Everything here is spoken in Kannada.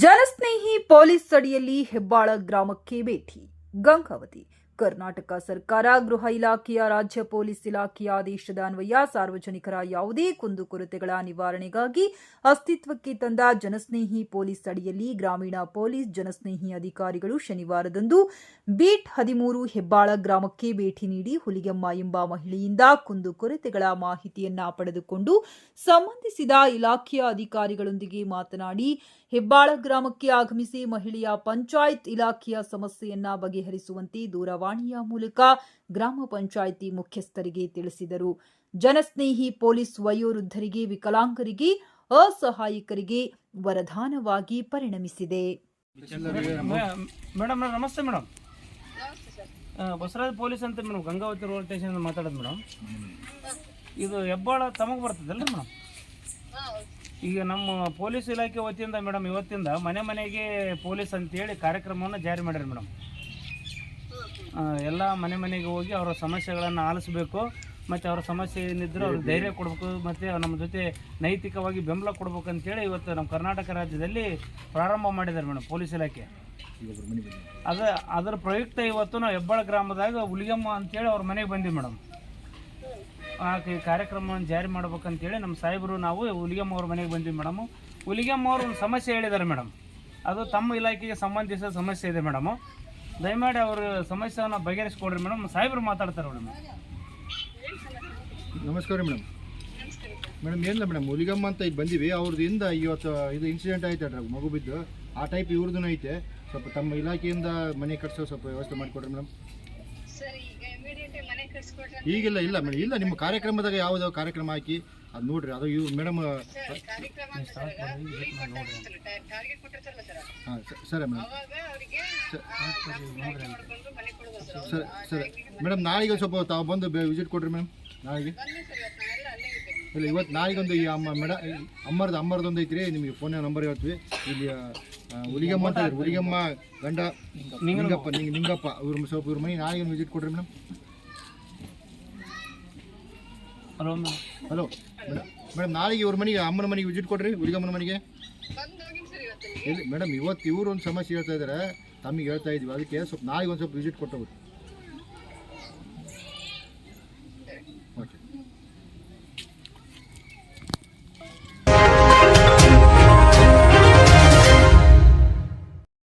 ಜನಸ್ನೇಹಿ ಪೊಲೀಸ್ ಅಡಿಯಲ್ಲಿ ಹೆಬ್ಬಾಳ ಗ್ರಾಮಕ್ಕೆ ಭೇಟಿ. ಗಂಗಾವತಿ, ಕರ್ನಾಟಕ ಸರ್ಕಾರ, ಗೃಹ ಇಲಾಖೆಯ ರಾಜ್ಯ ಪೊಲೀಸ್ ಇಲಾಖೆಯ ಆದೇಶದ ಅನ್ವಯ ಸಾರ್ವಜನಿಕರ ಯಾವುದೇ ಕುಂದುಕೊರತೆಗಳ ನಿವಾರಣೆಗಾಗಿ ಅಸ್ತಿತ್ವಕ್ಕೆ ತಂದ ಜನಸ್ನೇಹಿ ಪೊಲೀಸ್ ಅಡಿಯಲ್ಲಿ ಗ್ರಾಮೀಣ ಪೊಲೀಸ್ ಜನಸ್ನೇಹಿ ಅಧಿಕಾರಿಗಳು ಶನಿವಾರದಂದು ಬೀಟ್ ಹದಿಮೂರು ಹೆಬ್ಬಾಳ ಗ್ರಾಮಕ್ಕೆ ಭೇಟಿ ನೀಡಿ ಹುಲಿಗೆಮ್ಮ ಎಂಬ ಮಹಿಳೆಯಿಂದ ಕುಂದುಕೊರತೆಗಳ ಮಾಹಿತಿಯನ್ನ ಪಡೆದುಕೊಂಡು ಸಂಬಂಧಿಸಿದ ಇಲಾಖೆಯ ಅಧಿಕಾರಿಗಳೊಂದಿಗೆ ಮಾತನಾಡಿ ಹೆಬ್ಬಾಳ ಗ್ರಾಮಕ್ಕೆ ಆಗಮಿಸಿ ಮಹಿಳೆಯ ಪಂಚಾಯತ್ ಇಲಾಖೆಯ ಸಮಸ್ಯೆಯನ್ನ ಬಗೆಹರಿಸುವಂತೆ ದೂರವಾಣಿಯ ಮೂಲಕ ಗ್ರಾಮ ಪಂಚಾಯಿತಿ ಮುಖ್ಯಸ್ಥರಿಗೆ ತಿಳಿಸಿದರು. ಜನಸ್ನೇಹಿ ಪೊಲೀಸ್ ವಯೋವೃದ್ಧರಿಗೆ, ವಿಕಲಾಂಗರಿಗೆ, ಅಸಹಾಯಕರಿಗೆ ವರದಾನವಾಗಿ ಪರಿಣಮಿಸಿದೆ. ಮೇಡಮ್ ನಮಸ್ತೆ ಮೇಡಮ್ ಬಸವರಾಜ್ ಪೊಲೀಸ್ ಅಂತ ಮೇಡಮ್ ಗಂಗಾವತಿ ರೋಡ್ ಸ್ಟೇಷನ್ ಮಾತಾಡೋದು ಮೇಡಮ್ ಇದು ಹೆಬ್ಬಾಳ ತಮಗೆ ಬರ್ತದಲ್ಲ ಮೇಡಮ್ ಈಗ ನಮ್ಮ ಪೊಲೀಸ್ ಇಲಾಖೆ ವತಿಯಿಂದ ಮೇಡಮ್, ಇವತ್ತಿಂದ ಮನೆ ಮನೆಗೆ ಪೊಲೀಸ್ ಅಂತೇಳಿ ಕಾರ್ಯಕ್ರಮವನ್ನು ಜಾರಿ ಮಾಡ್ಯಾರ ಮೇಡಮ್. ಎಲ್ಲ ಮನೆ ಮನೆಗೆ ಹೋಗಿ ಅವರ ಸಮಸ್ಯೆಗಳನ್ನು ಆಲಿಸಬೇಕು, ಮತ್ತು ಅವರ ಸಮಸ್ಯೆ ಏನಿದ್ರು ಅವ್ರಿಗೆ ಧೈರ್ಯ ಕೊಡಬೇಕು, ಮತ್ತು ನಮ್ಮ ಜೊತೆ ನೈತಿಕವಾಗಿ ಬೆಂಬಲ ಕೊಡ್ಬೇಕು ಅಂತೇಳಿ ಇವತ್ತು ನಮ್ಮ ಕರ್ನಾಟಕ ರಾಜ್ಯದಲ್ಲಿ ಪ್ರಾರಂಭ ಮಾಡಿದ್ದಾರೆ ಮೇಡಮ್ ಪೊಲೀಸ್ ಇಲಾಖೆ. ಅದ, ಅದರ ಪ್ರಯುಕ್ತ ಇವತ್ತು ನಾವು ಹೆಬ್ಬಾಳ ಗ್ರಾಮದಾಗ ಹುಲಿಗಮ್ಮ ಅಂತೇಳಿ ಅವ್ರ ಮನೆಗೆ ಬಂದಿವಿ ಮೇಡಮ್. ಆ ಕಾರ್ಯಕ್ರಮವನ್ನು ಜಾರಿ ಮಾಡ್ಬೇಕಂತೇಳಿ ನಮ್ಮ ಸಾಹೇಬರು ನಾವು ಹುಲಿಗಮ್ಮ ಅವ್ರ ಮನೆಗೆ ಬಂದ್ವಿ ಮೇಡಮು. ಹುಲಿಗಮ್ಮ ಅವರು ಒಂದು ಸಮಸ್ಯೆ ಹೇಳಿದ್ದಾರೆ ಮೇಡಮ್. ಅದು ತಮ್ಮ ಇಲಾಖೆಗೆ ಸಂಬಂಧಿಸಿದ ಸಮಸ್ಯೆ ಇದೆ ಮೇಡಮು. ದಯಮಾಡಿ ಅವ್ರ ಸಮಸ್ಯೆಯನ್ನು ಬಗೆಹರಿಸ್ಕೊಡ್ರಿ ಮೇಡಮ್. ಸಾಹೇಬರು ಮಾತಾಡ್ತಾರೆ ಮೇಡಮ್. ನಮಸ್ಕಾರ ಮೇಡಮ್. ಮೇಡಮ್, ಏನಿಲ್ಲ ಮೇಡಮ್. ಹುಲಿಗಮ್ಮ ಅಂತ ಈಗ ಬಂದೀವಿ. ಅವ್ರದಿಂದ ಇವತ್ತು ಇದು ಇನ್ಸಿಡೆಂಟ್ ಆಯ್ತು ಅದ್ರ ಮಗು ಬಿದ್ದು. ಆ ಟೈಪ್ ಇವ್ರದ್ದು ಐತೆ. ಸ್ವಲ್ಪ ತಮ್ಮ ಇಲಾಖೆಯಿಂದ ಮನೆ ಕಟ್ಸೋ ಸ್ವಲ್ಪ ವ್ಯವಸ್ಥೆ ಮಾಡಿಕೊಡ್ರಿ ಮೇಡಮ್. ಈಗಿಲ್ಲ ಇಲ್ಲ ಮೇಡಮ್ ಇಲ್ಲ ನಿಮ್ಮ ಕಾರ್ಯಕ್ರಮದಾಗ ಯಾವ್ದಾವ ಕಾರ್ಯಕ್ರಮ ಹಾಕಿ ಅದು ನೋಡ್ರಿ ಅದು ಇವ್ ಮೇಡಮ್ ಕಾರ್ಯಕ್ರಮ ಅಂತ ಸರ್ ಟಾರ್ಗೆಟ್ ಕೊಟ್ಟಿರ್ತಾರಲ್ಲ ಸರ್ ಹಾಂ ಸರಿ ಮೇಡಮ್ ಅವಾಗ ಅವರಿಗೆ ಮಾಡ್ಕೊಂಡು ಮನೆ ಸರ್ ಸರಿ. ಸರಿ ಮೇಡಮ್ ನಾಳೆಗೆ ಸ್ವಲ್ಪ ತಾವು ಬಂದು ವಿಸಿಟ್ ಕೊಡ್ರಿ ಮೇಡಮ್ ನಾಳೆಗೆ. ಇಲ್ಲ ಇವತ್ತು ನಾಳೆಗೊಂದು ಈ ಅಮ್ಮ ಮೇಡ ಅಮ್ಮರ್ದು ಅಮ್ಮರ್ದೊಂದು ಐತ್ರಿ ನಿಮಗೆ ಫೋನ್ ನಂಬರ್ ಹೇಳ್ತೀವಿ. ಇಲ್ಲಿ ಹುಲಿಗಮ್ಮ ಅಂತ ಇದ್ರಿ ಹುಲಿಗಮ್ಮ ಗಂಡ ನಿಂಗಪ್ಪ ನಿಂಗೆ ನಿಂಗಪ್ಪ ಇವ್ರ ಸ್ವಲ್ಪ ಇವ್ರ ಮನೆ. ನಾಳೆಗೆ ವಿಸಿಟ್ ಕೊಡ್ರಿ madam. Hello hello madam madam ನಾಳೆಗೆ ಇವ್ರ ಮನೆಗೆ ಅಮ್ಮನ ಮನೆಗೆ ವಿಸಿಟ್ ಕೊಡ್ರಿ ಹುಲಿಗಮ್ಮನ ಮನೆಗೆ. ಇಲ್ಲಿ ಮೇಡಮ್ ಇವತ್ತು ಇವ್ರು ಒಂದು ಸಮಸ್ಯೆ ಹೇಳ್ತಾ ಇದ್ದಾರೆ ತಮಗೆ ಹೇಳ್ತಾ ಇದ್ವಿ. ಅದಕ್ಕೆ ಸ್ವಲ್ಪ ನಾಳೆಗೆ ಒಂದು ಸ್ವಲ್ಪ ವಿಸಿಟ್ ಕೊಟ್ಟವ್ರಿ.